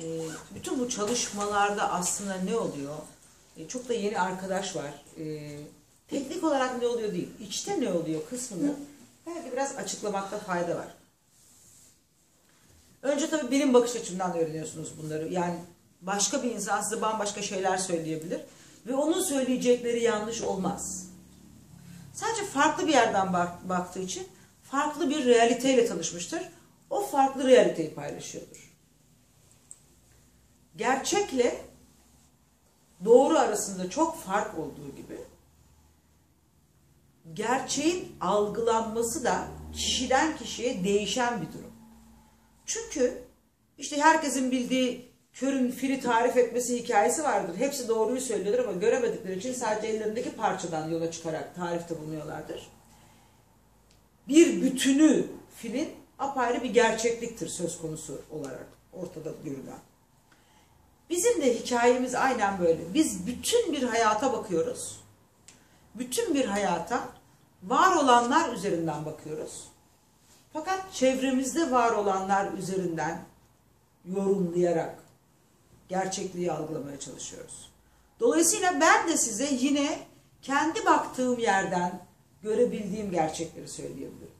e, bütün bu çalışmalarda aslında ne oluyor? E, çok da yeni arkadaş var. E, teknik olarak ne oluyor değil, içte ne oluyor kısmını belki biraz açıklamakta fayda var. Önce tabii benim bakış açımdan öğreniyorsunuz bunları. Yani başka bir insan size bambaşka şeyler söyleyebilir ve onun söyleyecekleri yanlış olmaz. Sadece farklı bir yerden bak- baktığı için farklı bir realiteyle tanışmıştır. O farklı realiteyi paylaşıyordur. Gerçekle doğru arasında çok fark olduğu gibi gerçeğin algılanması da kişiden kişiye değişen bir durum. Çünkü işte herkesin bildiği körün fili tarif etmesi hikayesi vardır. Hepsi doğruyu söylüyordur ama göremedikleri için sadece ellerindeki parçadan yola çıkarak tarifte bulunuyorlardır. Bir bütünü filin apayrı bir gerçekliktir söz konusu olarak ortada görülen. Bizim de hikayemiz aynen böyle. Biz bütün bir hayata bakıyoruz. Bütün bir hayata var olanlar üzerinden bakıyoruz. Fakat çevremizde var olanlar üzerinden yorumlayarak gerçekliği algılamaya çalışıyoruz. Dolayısıyla ben de size yine kendi baktığım yerden görebildiğim gerçekleri söyleyebilirim.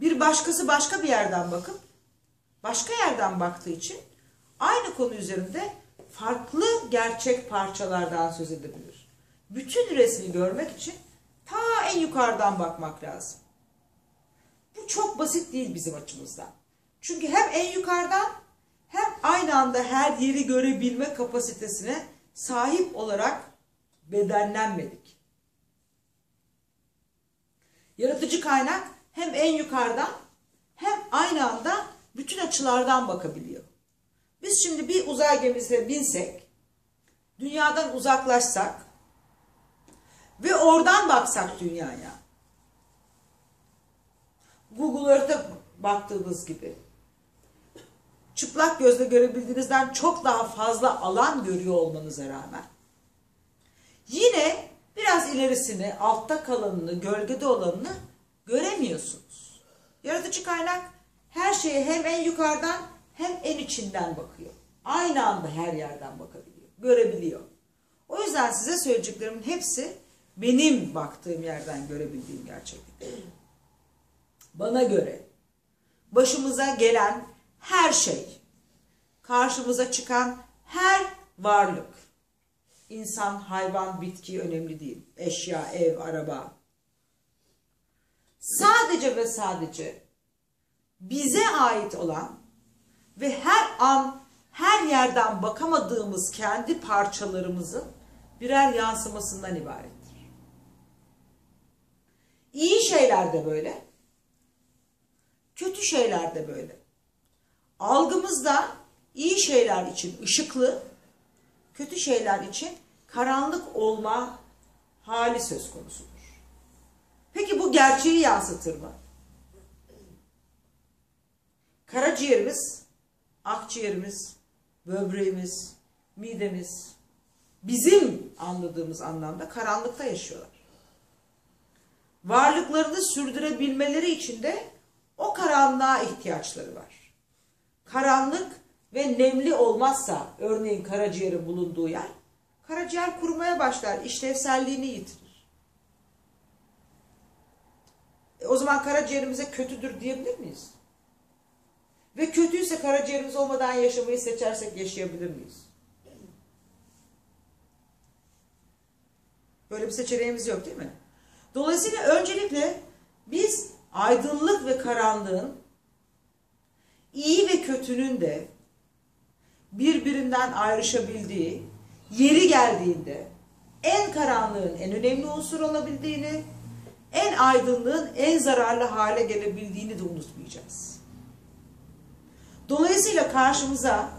Bir başkası başka bir yerden bakıp başka yerden baktığı için aynı konu üzerinde farklı gerçek parçalardan söz edebilir. Bütün resmi görmek için ta en yukarıdan bakmak lazım. Bu çok basit değil bizim açımızdan. Çünkü hem en yukarıdan hem aynı anda her yeri görebilme kapasitesine sahip olarak bedenlenmedik. Yaratıcı kaynak hem en yukarıdan hem aynı anda bütün açılardan bakabiliyor. Biz şimdi bir uzay gemisine binsek, dünyadan uzaklaşsak ve oradan baksak dünyaya, Google Earth'e baktığımız gibi, çıplak gözle görebildiğinizden çok daha fazla alan görüyor olmanıza rağmen, yine biraz ilerisini, altta kalanını, gölgede olanını göremiyorsunuz. Yaratıcı kaynak her şeye hem en yukarıdan hem en içinden bakıyor. Aynı anda her yerden bakabiliyor, görebiliyor. O yüzden size söyleyeceklerimin hepsi benim baktığım yerden görebildiğim gerçeklik. Bana göre başımıza gelen her şey, karşımıza çıkan her varlık, insan, hayvan, bitki önemli değil, eşya, ev, araba, sadece ve sadece bize ait olan ve her an her yerden bakamadığımız kendi parçalarımızın birer yansımasından ibarettir. İyi şeyler de böyle, kötü şeyler de böyle. Algımızda iyi şeyler için ışıklı, kötü şeyler için karanlık olma hali söz konusudur. Peki bu gerçeği yansıtır mı? Karaciğerimiz, akciğerimiz, böbreğimiz, midemiz bizim anladığımız anlamda karanlıkta yaşıyorlar. Varlıklarını sürdürebilmeleri için de o karanlığa ihtiyaçları var. Karanlık ve nemli olmazsa örneğin karaciğerin bulunduğu yer, karaciğer kurumaya başlar, işlevselliğini yitirir. E o zaman karaciğerimize kötüdür diyebilir miyiz? Ve kötüyse karaciğerimiz olmadan yaşamayı seçersek yaşayabilir miyiz? Böyle bir seçeneğimiz yok değil mi? Dolayısıyla öncelikle biz aydınlık ve karanlığın, iyi ve kötünün de birbirinden ayrışabildiği, yeri geldiğinde en karanlığın en önemli unsur olabildiğini, en aydınlığın en zararlı hale gelebildiğini de unutmayacağız. Dolayısıyla karşımıza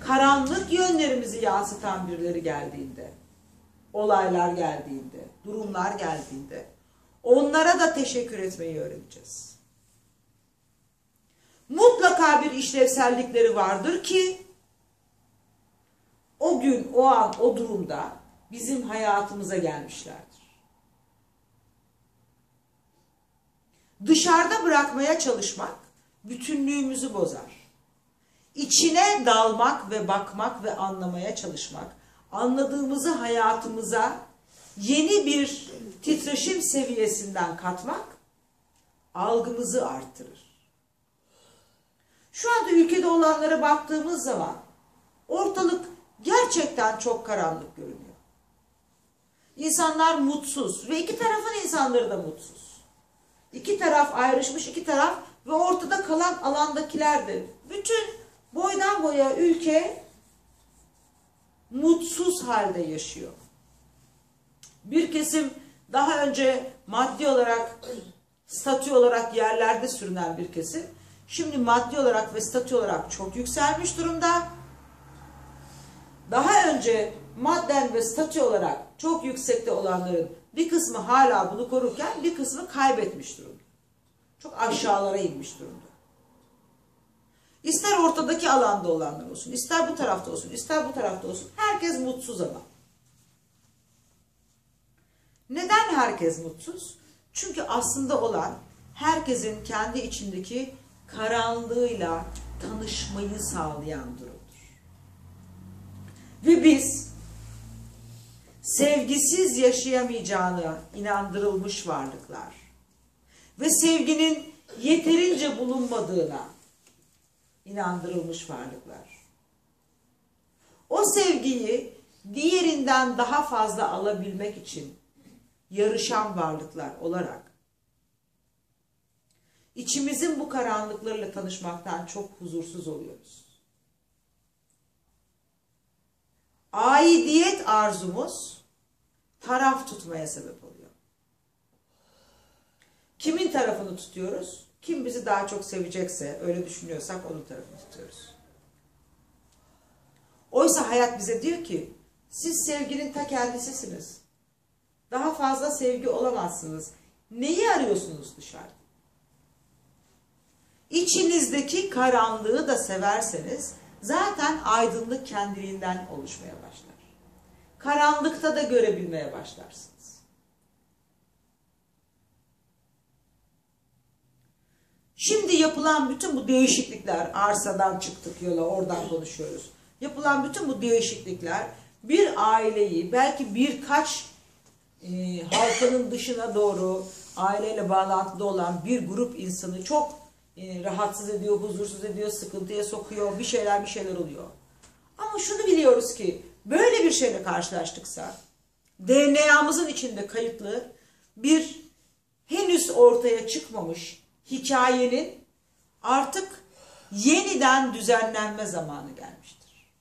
karanlık yönlerimizi yansıtan birileri geldiğinde, olaylar geldiğinde, durumlar geldiğinde onlara da teşekkür etmeyi öğreneceğiz. Mutlaka bir işlevsellikleri vardır ki o gün, o an, o durumda bizim hayatımıza gelmişlerdir. Dışarıda bırakmaya çalışmak bütünlüğümüzü bozar. İçine dalmak ve bakmak ve anlamaya çalışmak, anladığımızı hayatımıza yeni bir titreşim seviyesinden katmak algımızı arttırır. Şu anda ülkede olanlara baktığımız zaman ortalık gerçekten çok karanlık görünüyor. İnsanlar mutsuz ve iki tarafın insanları da mutsuz. İki taraf ayrışmış iki taraf ve ortada kalan alandakiler de bütün boydan boya ülke mutsuz halde yaşıyor. Bir kesim daha önce maddi olarak statü olarak yerlerde sürünen bir kesim şimdi maddi olarak ve statü olarak çok yükselmiş durumda. Daha önce madden ve statü olarak çok yüksekte olanların bir kısmı hala bunu korurken bir kısmı kaybetmiş durumda. Çok aşağılara inmiş durumda. İster ortadaki alanda olanlar olsun, ister bu tarafta olsun, ister bu tarafta olsun. Herkes mutsuz ama. Neden herkes mutsuz? Çünkü aslında olan herkesin kendi içindeki karanlığıyla tanışmayı sağlayan durumdur. Ve biz sevgisiz yaşayamayacağına inandırılmış varlıklar ve sevginin yeterince bulunmadığına inandırılmış varlıklar. O sevgiyi diğerinden daha fazla alabilmek için yarışan varlıklar olarak içimizin bu karanlıklarıyla tanışmaktan çok huzursuz oluyoruz. Aidiyet arzumuz taraf tutmaya sebep oluyor. Kimin tarafını tutuyoruz? Kim bizi daha çok sevecekse, öyle düşünüyorsak onun tarafını tutuyoruz. Oysa hayat bize diyor ki, siz sevginin ta kendisisiniz. Daha fazla sevgi olamazsınız. Neyi arıyorsunuz dışarıda? İçinizdeki karanlığı da severseniz zaten aydınlık kendiliğinden oluşmaya başlar. Karanlıkta da görebilmeye başlarsınız. Şimdi yapılan bütün bu değişiklikler, arsadan çıktık yola, oradan konuşuyoruz. Yapılan bütün bu değişiklikler bir aileyi belki birkaç e, halkının dışına doğru aileyle bağlantıda olan bir grup insanı çok e, rahatsız ediyor, huzursuz ediyor, sıkıntıya sokuyor, bir şeyler bir şeyler oluyor. Ama şunu biliyoruz ki böyle bir şeyle karşılaştıksa DNA'mızın içinde kayıtlı bir henüz ortaya çıkmamış hikayenin artık yeniden düzenlenme zamanı gelmiştir.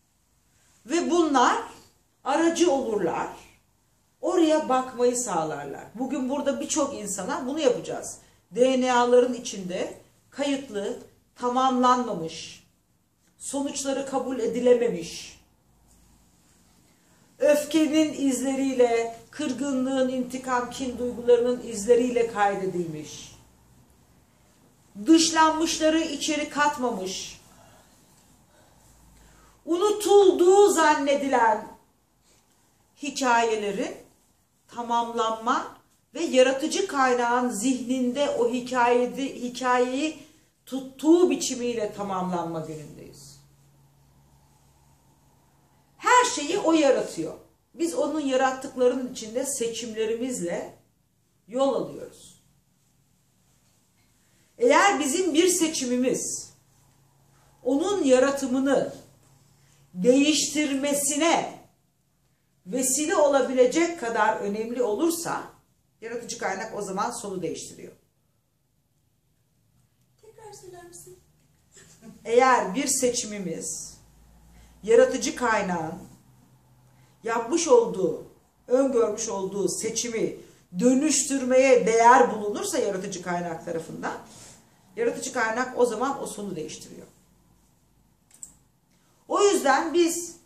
Ve bunlar aracı olurlar. Oraya bakmayı sağlarlar. Bugün burada birçok insana bunu yapacağız. DNA'ların içinde kayıtlı, tamamlanmamış, sonuçları kabul edilememiş, öfkenin izleriyle, kırgınlığın, intikam, kin duygularının izleriyle kaydedilmiş, dışlanmışları içeri katmamış, unutulduğu zannedilen hikayelerin tamamlanma ve yaratıcı kaynağın zihninde o hikayede, hikayeyi tuttuğu biçimiyle tamamlanma günündeyiz. Her şeyi o yaratıyor. Biz onun yarattıklarının içinde seçimlerimizle yol alıyoruz. Eğer bizim bir seçimimiz onun yaratımını değiştirmesine vesile olabilecek kadar önemli olursa yaratıcı kaynak o zaman sonu değiştiriyor. Tekrar söyler misin? Eğer bir seçimimiz yaratıcı kaynağın yapmış olduğu, öngörmüş olduğu seçimi dönüştürmeye değer bulunursa yaratıcı kaynak tarafından yaratıcı kaynak o zaman o sonu değiştiriyor. O yüzden biz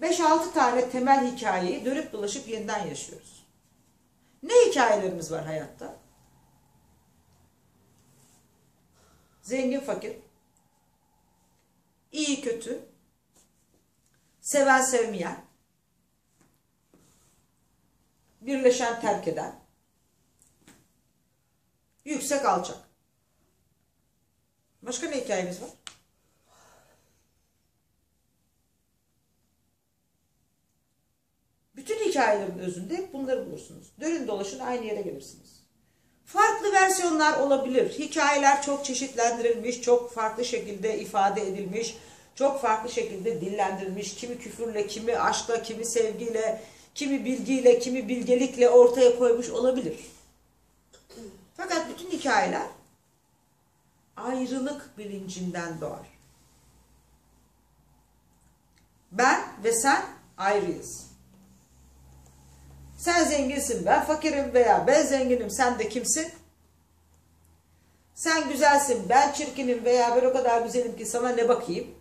5-6 tane temel hikayeyi dönüp dolaşıp yeniden yaşıyoruz. Ne hikayelerimiz var hayatta? Zengin fakir, iyi kötü, seven sevmeyen, birleşen terk eden, yüksek alçak. Başka ne hikayemiz var? Bütün hikayelerin özünde bunları bulursunuz. Dönün dolaşın aynı yere gelirsiniz. Farklı versiyonlar olabilir. Hikayeler çok çeşitlendirilmiş, çok farklı şekilde ifade edilmiş, çok farklı şekilde dillendirilmiş. Kimi küfürle, kimi aşkla, kimi sevgiyle, kimi bilgiyle, kimi bilgelikle ortaya koymuş olabilir. Fakat bütün hikayeler ayrılık bilincinden doğar. Ben ve sen ayrıyız. Sen zenginsin, ben fakirim veya ben zenginim, sen de kimsin? Sen güzelsin, ben çirkinim veya ben o kadar güzelim ki sana ne bakayım?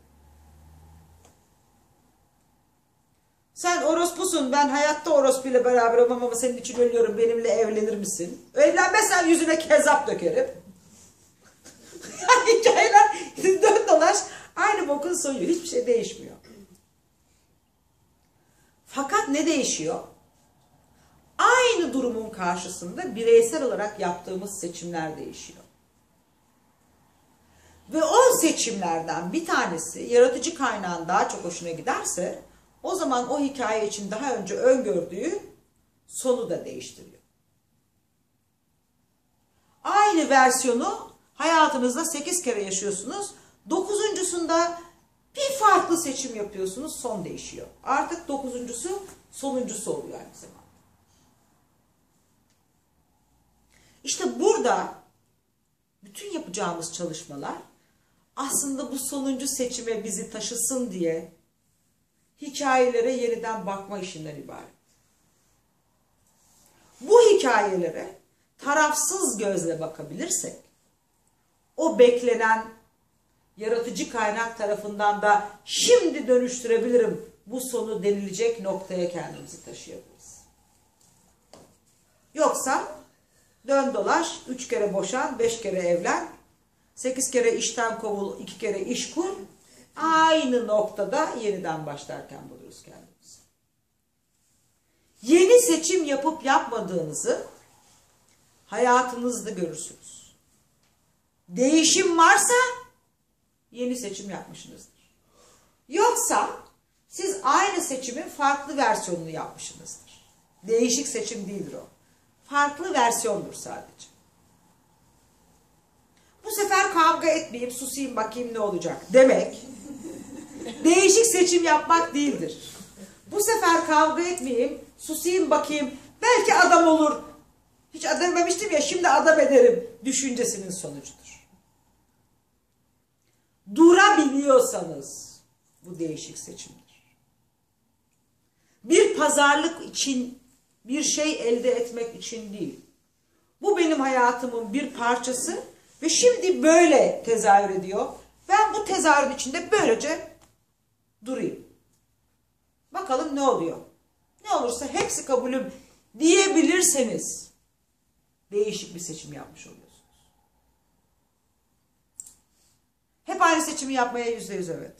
Sen orospusun, ben hayatta orospuyla beraber olmam ama senin için ölüyorum, benimle evlenir misin? Evlenmezsen yüzüne kezap dökerim. Hikayeler dön dolaş aynı bokun soyu, hiçbir şey değişmiyor. Fakat ne değişiyor? Aynı durumun karşısında bireysel olarak yaptığımız seçimler değişiyor. Ve o seçimlerden bir tanesi yaratıcı kaynağın daha çok hoşuna giderse o zaman o hikaye için daha önce öngördüğü sonu da değiştiriyor. Aynı versiyonu hayatınızda 8 kere yaşıyorsunuz. Dokuzuncusunda bir farklı seçim yapıyorsunuz, son değişiyor. Artık dokuzuncusu sonuncusu oluyor aynı zamanda. İşte burada bütün yapacağımız çalışmalar aslında bu sonuncu seçime bizi taşısın diye hikayelere yeniden bakma işinden ibaret. Bu hikayelere tarafsız gözle bakabilirsek o beklenen yaratıcı kaynak tarafından da şimdi dönüştürebilirim bu sonu denilecek noktaya kendimizi taşıyabiliriz. Yoksa dön dolaş, üç kere boşan, beş kere evlen, sekiz kere işten kovul, iki kere iş kur, aynı noktada yeniden başlarken buluruz kendimizi. Yeni seçim yapıp yapmadığınızı hayatınızda görürsünüz. Değişim varsa yeni seçim yapmışsınızdır. Yoksa siz aynı seçimin farklı versiyonunu yapmışsınızdır. Değişik seçim değildir o. Farklı versiyondur sadece. Bu sefer kavga etmeyeyim, susayım bakayım ne olacak demek değişik seçim yapmak değildir. Bu sefer kavga etmeyeyim, susayım bakayım belki adam olur. Hiç adam dememiştim ya şimdi adam ederim düşüncesinin sonucudur. Durabiliyorsanız bu değişik seçimdir. Bir pazarlık için bir şey elde etmek için değil. Bu benim hayatımın bir parçası ve şimdi böyle tezahür ediyor. Ben bu tezahürün içinde böylece durayım. Bakalım ne oluyor. Ne olursa hepsi kabulüm diyebilirseniz değişik bir seçim yapmış oluyorsunuz. Hep aynı seçimi yapmaya yüzde yüz evet.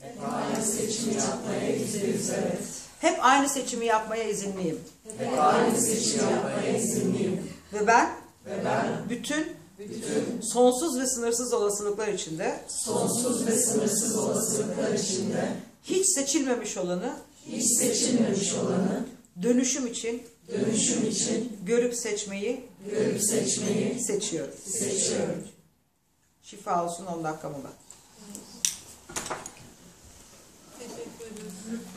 Hep aynı seçimi yapmaya yüzde yüz evet. Hep aynı seçimi yapmaya izinliyim. Hep aynı seçimi yapmaya izinliyim. Ve ben Ve ben bütün bütün sonsuz ve sınırsız olasılıklar içinde sonsuz ve sınırsız olasılıklar içinde hiç seçilmemiş olanı hiç seçilmemiş olanı dönüşüm için dönüşüm için görüp seçmeyi görüp seçmeyi seçiyorum. seçiyorum. Şifa olsun 10 dakika mola.